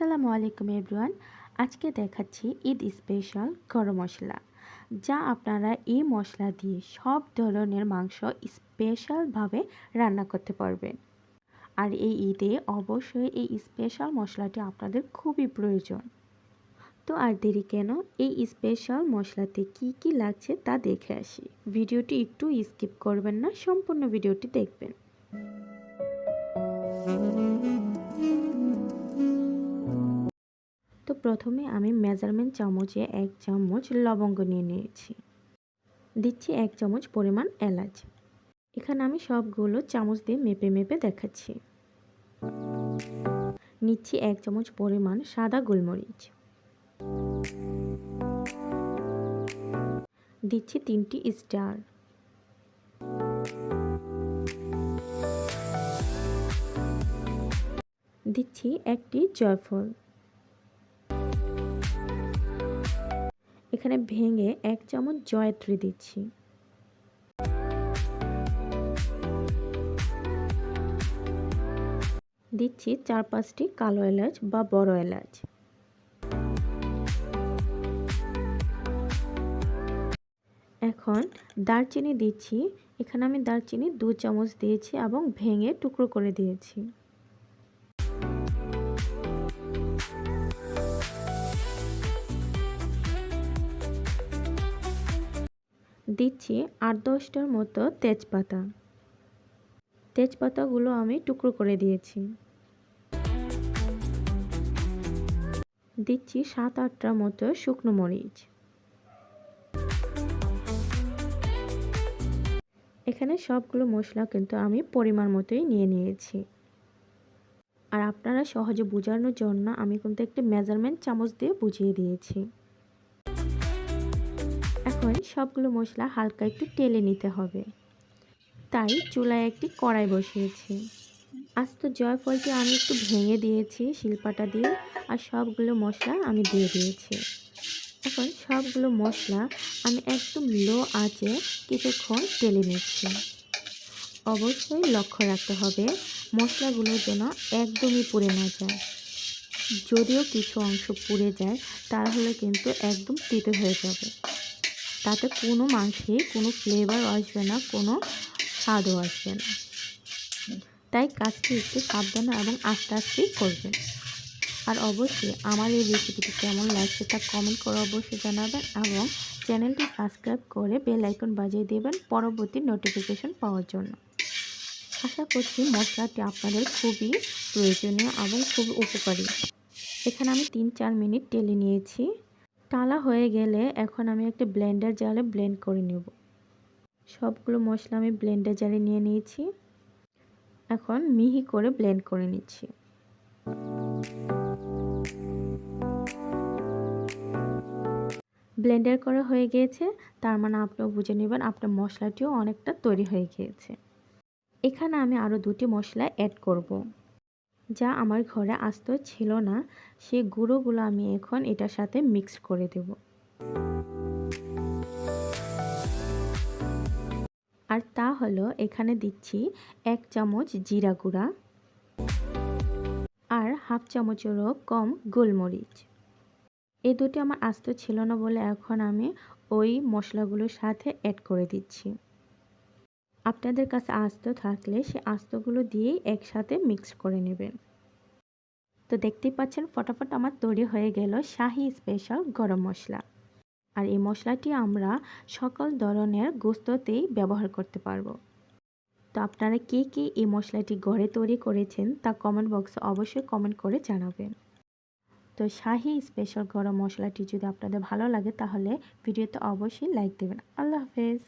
আসসালামু আলাইকুম এভরিওয়ান। আজকে দেখাচ্ছি ঈদ স্পেশাল গরম মশলা, যা আপনারা এই মশলা দিয়ে সব ধরনের মাংস স্পেশালভাবে রান্না করতে পারবেন। আর এই ঈদে অবশ্যই এই স্পেশাল মশলাটি আপনাদের খুবই প্রয়োজন। তো আর দেরি কেন? এই স্পেশাল মশলাতে কি কি লাগছে তা দেখে আসি। ভিডিওটি একটু স্কিপ করবেন না, সম্পূর্ণ ভিডিওটি দেখবেন। তো প্রথমে আমি মেজারমেন্ট চামচে এক চামচ লবঙ্গ নিয়ে নিয়েছি। দিচ্ছি এক চামচ পরিমাণ এলাচ। এখানে আমি সবগুলো চামচ দিয়ে মেপে মেপে দেখাচ্ছি। নিচ্ছি এক চামচ পরিমাণ সাদা গোলমরিচ। দিচ্ছি তিনটি স্টার। দিচ্ছি একটি জয়ফল। এখানে ভেঙে এক চামচ জয়ত্রী দিচ্ছি। দিচ্ছি চার পাঁচটি কালো এলাচ বা বড় এলাচ। এখন দারচিনি দিচ্ছি। এখানে আমি দারচিনি দু চামচ দিয়েছি এবং ভেঙে টুকরো করে দিয়েছি। দিচ্ছি আট দশটার মতো তেজপাতা। তেজপাতাগুলো আমি টুকরো করে দিয়েছি। দিচ্ছি সাত আটটার মতো শুকনো মরিচ। এখানে সবগুলো মশলা কিন্তু আমি পরিমাণ মতোই নিয়ে নিয়েছি। আর আপনারা সহজে বোঝানোর জন্য আমি কিন্তু একটি মেজারমেন্ট চামচ দিয়ে বুঝিয়ে দিয়েছি। এখন সবগুলো মশলা হালকা একটু টেলে নিতে হবে। তাই চুলায় একটি কড়াই বসিয়েছি। আস্ত জয়ফলটি আমি একটু ভেঙে দিয়েছি শিলপাটা দিয়ে আর সবগুলো মশলা আমি দিয়ে দিয়েছি। এখন সবগুলো মশলা আমি একদম লো আঁচে কিছুক্ষণ টেলে নিচ্ছি। অবশ্যই লক্ষ্য রাখতে হবে মশলাগুলো যেন একদমই পুড়ে না যায়। যদিও কিছু অংশ পুড়ে যায়, তাহলে কিন্তু একদম তিতে হয়ে যাবে। তাতে কোনো মাংসে কোনো ফ্লেভার আসবে না, কোনো স্বাদও আসবে না। তাই কাজটি একটু সাবধানে এবং আস্তে আস্তেই করবেন। আর অবশ্যই আমার এই রেসিপিটি কেমন লাগছে তা কমেন্ট করে অবশ্যই জানাবেন এবং চ্যানেলটি সাবস্ক্রাইব করে বেল আইকন বাজিয়ে দেবেন পরবর্তী নোটিফিকেশন পাওয়ার জন্য। আশা করছি মশলাটি আপনাদের খুবই প্রয়োজনীয় এবং খুব উপকারী। এখানে আমি তিন চার মিনিট টেলে নিয়েছি। টালা হয়ে গেলে এখন আমি একটা ব্লেন্ডার জালে ব্লেন্ড করে নেব। সবগুলো মশলা আমি ব্লেন্ডার জালে নিয়ে নিয়েছি। এখন মিহি করে ব্লেন্ড করে নিচ্ছি। ব্লেন্ডার করা হয়ে গিয়েছে, তার মানে আপনিও বুঝে নেবেন আপনার মশলাটিও অনেকটা তৈরি হয়ে গিয়েছে। এখানে আমি আরও দুটি মশলা অ্যাড করব। যা আমার ঘরে আস্ত ছিল না, সে গুঁড়োগুলো আমি এখন এটার সাথে মিক্স করে দেব। আর তা হলো এখানে দিচ্ছি এক চামচ জিরা গুঁড়া আর হাফ চামচেরও কম গোলমরিচ। এই দুটি আমার আস্ত ছিল না বলে এখন আমি ওই মশলাগুলোর সাথে অ্যাড করে দিচ্ছি। আপনাদের কাছে আস্ত থাকলে সে আস্তগুলো দিয়েই একসাথে মিক্স করে নেবেন। তো দেখতেই পাচ্ছেন, ফটাফট আমার তৈরি হয়ে গেল শাহি স্পেশাল গরম মশলা। আর এই মশলাটি আমরা সকল ধরনের গোস্ততেই ব্যবহার করতে পারব। তো আপনারা কে কে এই মশলাটি ঘরে তৈরি করেছেন তা কমেন্ট বক্সে অবশ্যই কমেন্ট করে জানাবেন। তো শাহি স্পেশাল গরম মশলাটি যদি আপনাদের ভালো লাগে তাহলে ভিডিওতে অবশ্যই লাইক দেবেন। আল্লাহ হাফেজ।